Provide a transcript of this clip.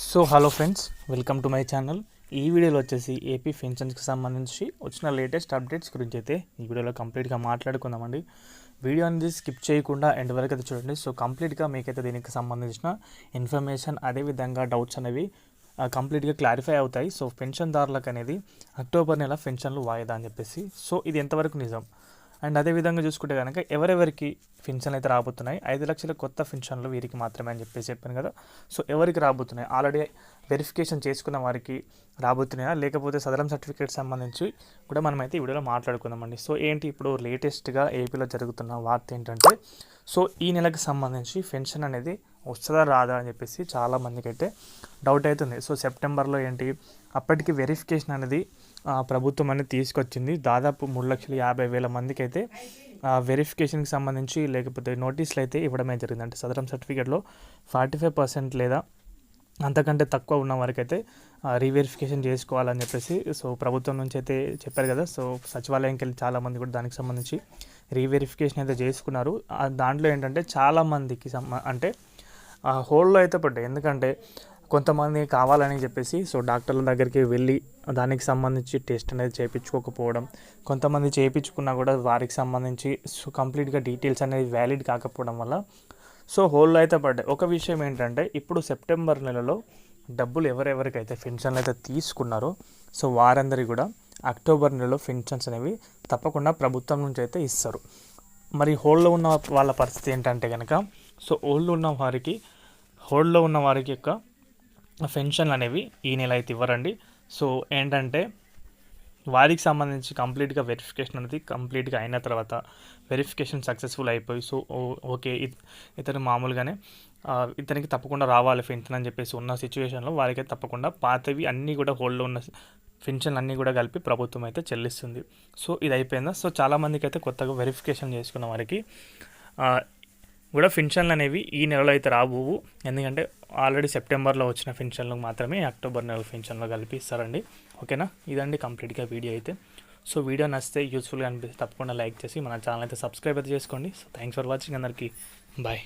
So hello friends welcome to my channel ఈ వీడియోలో వచ్చేసి ఏపీ పెన్షన్స్కి సంబంధించి వచ్చిన లేటెస్ట్ అప్డేట్స్ గురించి అయితే ఈ వీడియోలో కంప్లీట్గా మాట్లాడుకుందామండి. వీడియో అనేది స్కిప్ చేయకుండా ఎండ్ వరకు అయితే చూడండి. సో కంప్లీట్గా మీకైతే దీనికి సంబంధించిన ఇన్ఫర్మేషన్ అదేవిధంగా డౌట్స్ అనేవి కంప్లీట్గా క్లారిఫై అవుతాయి. సో పెన్షన్దారులకు అనేది అక్టోబర్ నెల పెన్షన్లు వాయిదా అని చెప్పేసి. సో ఇది ఎంతవరకు నిజం? అండ్ అదేవిధంగా చూసుకుంటే కనుక ఎవరెవరికి పెన్షన్లు అయితే రాబోతున్నాయి ఐదు లక్షల కొత్త పెన్షన్లు వీరికి మాత్రమే అని చెప్పేసి చెప్పాను కదా. సో ఎవరికి రాబోతున్నాయి? ఆల్రెడీ వెరిఫికేషన్ చేసుకున్న వారికి రాబోతున్నాయా? లేకపోతే సదరం సర్టిఫికేట్ సంబంధించి కూడా మనమైతే ఈ వీడియోలో మాట్లాడుకుందామండి. సో ఏంటి ఇప్పుడు లేటెస్ట్గా ఏపీలో జరుగుతున్న వార్త ఏంటంటే సో ఈ నెలకు సంబంధించి పెన్షన్ అనేది వస్తుందా రాదా అని చెప్పేసి చాలామందికి అయితే డౌట్ అవుతుంది సో సెప్టెంబర్లో ఏంటి? అప్పటికి వెరిఫికేషన్ అనేది ప్రభుత్వం అనేది తీసుకొచ్చింది. దాదాపు మూడు లక్షల యాభై వేల మందికి అయితే వెరిఫికేషన్కి సంబంధించి లేకపోతే నోటీసులు అయితే ఇవ్వడమే జరిగింది అంటే సదరం సర్టిఫికేట్లో ఫార్టీ ఫైవ్ పర్సెంట్ లేదా అంతకంటే తక్కువ ఉన్న వారికైతే రీవెరిఫికేషన్ చేసుకోవాలని చెప్పేసి సో ప్రభుత్వం నుంచి అయితే చెప్పారు కదా. సో సచివాలయంకి వెళ్ళి చాలామంది కూడా దానికి సంబంధించి రీవెరిఫికేషన్ అయితే చేసుకున్నారు. దాంట్లో ఏంటంటే చాలామందికి సంబ అంటే ఆ హోల్లో అయితే పడ్డాయి. ఎందుకంటే కొంతమంది కావాలని చెప్పేసి సో డాక్టర్ల దగ్గరికి వెళ్ళి దానికి సంబంధించి టెస్ట్ అనేది చేయించుకోకపోవడం కొంతమంది చేయించుకున్నా కూడా వారికి సంబంధించి సో కంప్లీట్గా డీటెయిల్స్ అనేది వ్యాలిడ్ కాకపోవడం వల్ల సో హోల్లో అయితే పడ్డాయి. ఒక విషయం ఏంటంటే ఇప్పుడు సెప్టెంబర్ నెలలో డబ్బులు ఎవరెవరికైతే పెన్షన్లు అయితే తీసుకున్నారో సో వారందరి కూడా అక్టోబర్ నెలలో పెన్షన్స్ అనేవి తప్పకుండా ప్రభుత్వం నుంచి అయితే ఇస్తారు. మరి హోల్లో ఉన్న వాళ్ళ పరిస్థితి ఏంటంటే కనుక సో హోల్లో ఉన్న వారికి హోల్డ్లో ఉన్న వారికి యొక్క పెన్షన్లు అనేవి ఈ నెల అయితే ఇవ్వరండి. సో ఏంటంటే వారికి సంబంధించి కంప్లీట్గా వెరిఫికేషన్ అనేది కంప్లీట్గా అయిన తర్వాత వెరిఫికేషన్ సక్సెస్ఫుల్ అయిపోయి సో ఓకే ఇతను మామూలుగానే ఇతనికి తప్పకుండా రావాలి పెన్షన్ అని చెప్పేసి ఉన్న సిచ్యువేషన్లో వారికి తప్పకుండా పాతవి అన్నీ కూడా హోల్డ్లో ఉన్న పెన్షన్లు అన్నీ కూడా కలిపి ప్రభుత్వం అయితే చెల్లిస్తుంది. సో ఇది అయిపోయిందా? సో చాలామందికి అయితే కొత్తగా వెరిఫికేషన్ చేసుకున్న వారికి కూడా ఫిన్షన్లు అనేవి ఈ నెలలో అయితే రాబోవు ఎందుకంటే ఆల్రెడీ సెప్టెంబర్లో వచ్చిన పెన్షన్లకు మాత్రమే అక్టోబర్ నెల ఫిన్షన్లో కలిపి ఇస్తారండి. ఓకేనా? ఇదండి కంప్లీట్గా వీడియో అయితే. సో వీడియో నచ్చితే యూస్ఫుల్గా అనిపిస్తే తప్పకుండా లైక్ చేసి మన ఛానల్ అయితే సబ్స్క్రైబ్ అయితే చేసుకోండి. సో థ్యాంక్స్ ఫర్ వాచింగ్ అందరికీ. బాయ్.